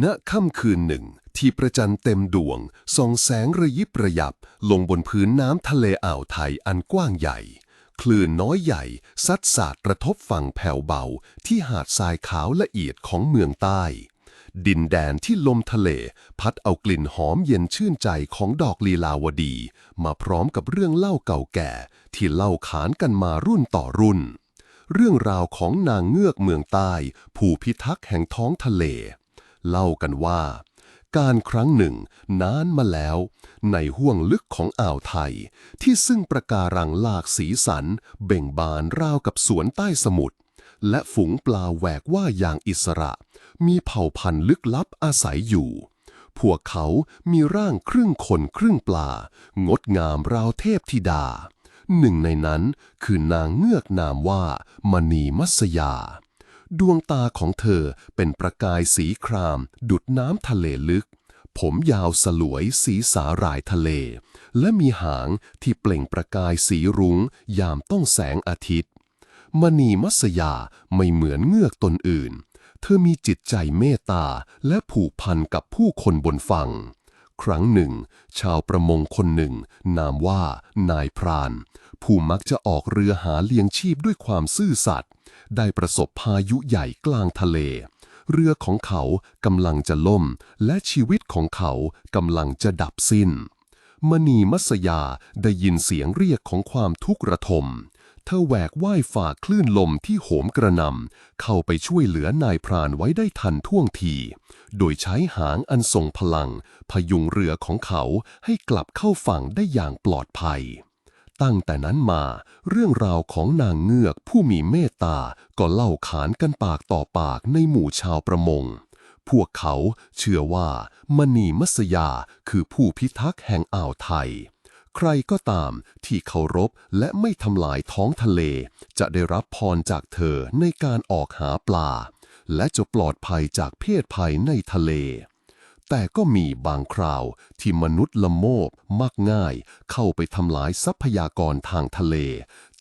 ณค่ำคืนหนึ่ง ที่ประจันเต็มดวงส่องแสงระยิบระยับ ลงบนพื้นน้ำทะเลอ่าวไทยอันกว้างใหญ่ คลื่นน้อยใหญ่ ซัดสาดกระทบฝั่งแผ่วเบา ที่หาดทรายขาวละเอียดของเมืองใต้ ดินแดนที่ลมทะเล พัดเอากลิ่นหอมเย็นชื่นใจของดอกลีลาวดี มาพร้อมกับเรื่องเล่าเก่าแก่ ที่เล่าขานกันมารุ่นต่อรุ่น เรื่องราวของนางเงือกเมืองใต้ ผู้พิทักษ์แห่งท้องทะเล เล่ากันว่า การครั้งหนึ่งนานมาแล้ว ในห้วงลึกของอ่าวไทย ที่ซึ่งประการังหลากสีสัน เบ่งบานราวกับสวนใต้สมุทรและฝูงปลาแหวกว่าอย่างอิสระ มีเผ่าพันธุ์ลึกลับอาศัยอยู่ พวกเขามีร่างครึ่งคนครึ่งปลา งดงามราวเทพธิดา หนึ่งในนั้นคือนางเงือกนามว่ามณีมัสยา ดวงตาของเธอเป็นประกายสีคราม ดุดน้ำทะเลลึก ผมยาวสลวยสีสาหร่ายทะเล และมีหางที่เปล่งประกายสีรุง้ง ยามต้องแสงอาทิตย์ มณีมัสยาไม่เหมือนเงือกตนอื่น เธอมีจิตใจเมตตาและผูกพันกับผู้คนบนฝั่งครั้งหนึ่ง ชาวประมงคนหนึ่ง นามว่านายพราน ผู้มักจะออกเรือหาเลี้ยงชีพด้วยความซื่อสัตย์ ได้ประสบพายุใหญ่กลางทะเล เรือของเขากำลังจะล่ม และชีวิตของเขากำลังจะดับสิ้น มณีมัสยาได้ยินเสียงเรียกของความทุกข์ระทม เธอแหวกว่ายฝ่าคลื่นลมที่โหมกระหนำเข้าไปช่วยเหลือนายพรานไว้ได้ทันท่วงที โดยใช้หางอันทรงพลัง พยุงเรือของเขาให้กลับเข้าฝั่งได้อย่างปลอดภัย ตั้งแต่นั้นมา เรื่องราวของนางเงือกผู้มีเมตตาก็เล่าขานกันปากต่อปากในหมู่ชาวประมง พวกเขาเชื่อว่ามณีมัสยาคือผู้พิทักษ์แห่งอ่าวไทย ใครก็ตามที่เคารพและไม่ทำลายท้องทะเล จะได้รับพรจากเธอในการออกหาปลา และจะปลอดภัยจากเพศภัยในทะเล แต่ก็มีบางคราวที่มนุษย์ละโมบมักง่าย เข้าไปทำลายทรัพยากรทางทะเล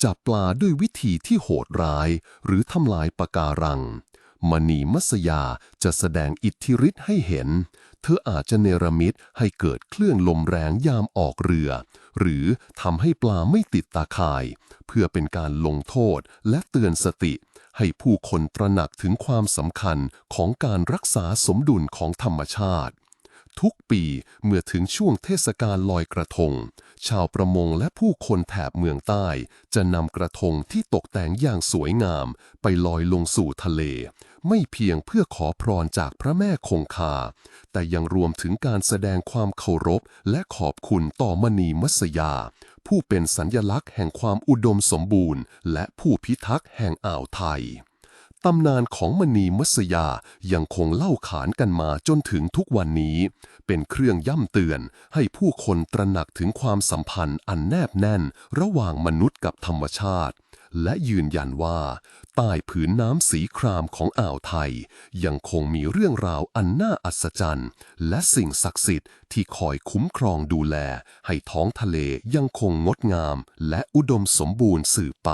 จับปลาด้วยวิธีที่โหดร้าย หรือทำลายปะการัง มณีมัสยาจะแสดงอิทธิฤทธิ์ให้เห็น เธออาจจะเนรมิตให้เกิดคลื่นลมแรงยามออกเรือ หรือทำให้ปลาไม่ติดตาข่าย เพื่อเป็นการลงโทษและเตือนสติให้ผู้คนตระหนักถึงความสำคัญของการรักษาสมดุลของธรรมชาติ ทุกปีเมื่อถึงช่วงเทศกาลลอยกระทง ชาวประมงและผู้คนแถบเมืองใต้ จะนำกระทงที่ตกแต่งอย่างสวยงาม ไปลอยลงสู่ทะเล ไม่เพียงเพื่อขอพรจากพระแม่คงคา แต่ยังรวมถึงการแสดงความเคารพ และขอบคุณต่อมณีมัสยา ผู้เป็นสัญญลักษณ์แห่งความอุดมสมบูรณ์ และผู้พิทักษ์แห่งอ่าวไทย ตำนานของมณีมัสยายังคงเล่าขานกันมาจนถึงทุกวันนี้ เป็นเครื่องย่ำเตือนให้ผู้คนตระหนักถึงความสัมพันธ์อันแนบแน่น ระหว่างมนุษย์กับธรรมชาติ และยืนยันว่าใต้ผืนน้ำสีครามของอ่าวไทย ยังคงมีเรื่องราวอันน่าอัศจรรย์ และสิ่งศักดิ์สิทธิ์ที่คอยคุ้มครองดูแล ให้ท้องทะเลยังคงงดงาม และอุดมสมบูรณ์สืบไป